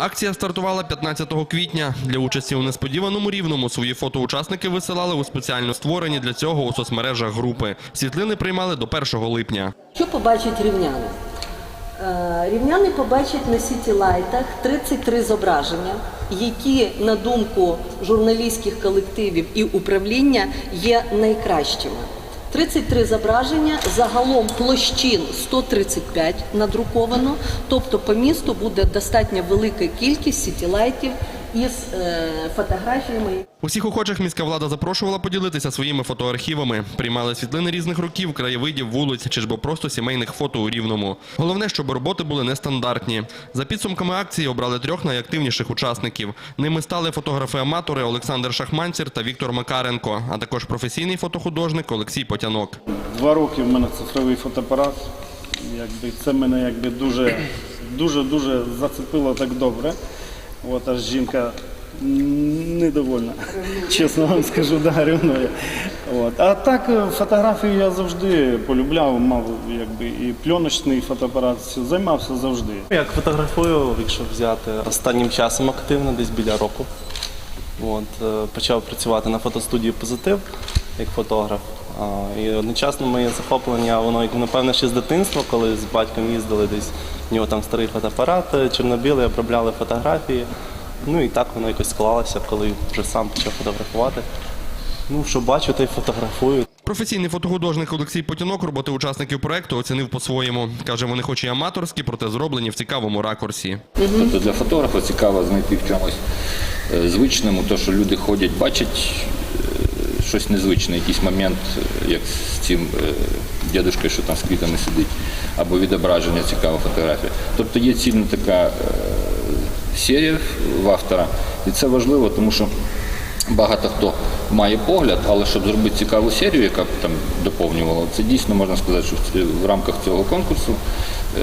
Акція стартувала 15 квітня. Для участі у несподіваному рівному свої фото учасники висилали у спеціально створені для цього у соцмережах групи. Світлини приймали до 1 липня. Що побачать рівняни? Е, Рівняни побачать на сіті-лайтах 33 зображення, які, на думку журналістських колективів і управління, є найкращими. 33 зображення, загалом площин 135 надруковано, тобто по місту буде достатньо велика кількість сіті-лайтів із е, фотографіями. Усіх охочих міська влада запрошувала поділитися своїми фотоархівами. Приймали світлини різних років, краєвидів, вулиць чи ж бо просто сімейних фото у рівному. Головне, щоб роботи були нестандартні. За підсумками акції обрали трьох найактивніших учасників. Ними стали фотографи-аматори Олександр Шахманцір та Віктор Макаренко, а також професійний фотохудожник Олексій Потянок. Два роки в мене цифровий фотоапарат. Якби це мене якби дуже дуже дуже зацепило так добре. От аж жінка недовольна. Чесно вам скажу, да, ревнує. От. А так е, фотографію я завжди полюбляв, мав якби і пленочний фотоапарат, займався завжди. Як фотографую, якщо взяти останнім часом активно, десь біля року. От, е, почав працювати на фотостудії Позитив як фотограф. І одночасно моє захоплення, воно як напевно ще з дитинства, коли з батьком їздили десь, в нього там старий фотоапарат, е, чорнобілий, обробляли фотографії. Ну і так воно якось склалося, коли вже сам почав фотографувати. Ну, що бачу, то й фотографую. Професійний фотохудожник Олексій Потянок роботи учасників проекту оцінив по-своєму. Каже, вони хоч і аматорські, проте зроблені в цікавому ракурсі. Тобто для фотографа цікаво знайти в чомусь е, звичному, то, що люди ходять, бачать щось незвичне, якийсь момент, е, як з цим е, дядушкою, що там з квітами сидить, або відображення цікава фотографія. Тобто є цільна така е, серія в автора, і це важливо, тому що багато хто має погляд, але щоб зробити цікаву серію, яка б там доповнювала, це дійсно можна сказати, що в рамках цього конкурсу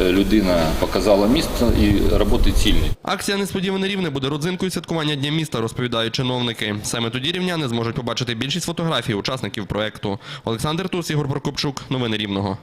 людина показала місто і роботи цільні. Акція несподіване рівне буде родзинкою святкування Дня міста, розповідають чиновники. Саме тоді рівняни зможуть побачити більшість фотографій учасників проекту. Олександр Тус, Ігор Прокопчук. Новини Рівного.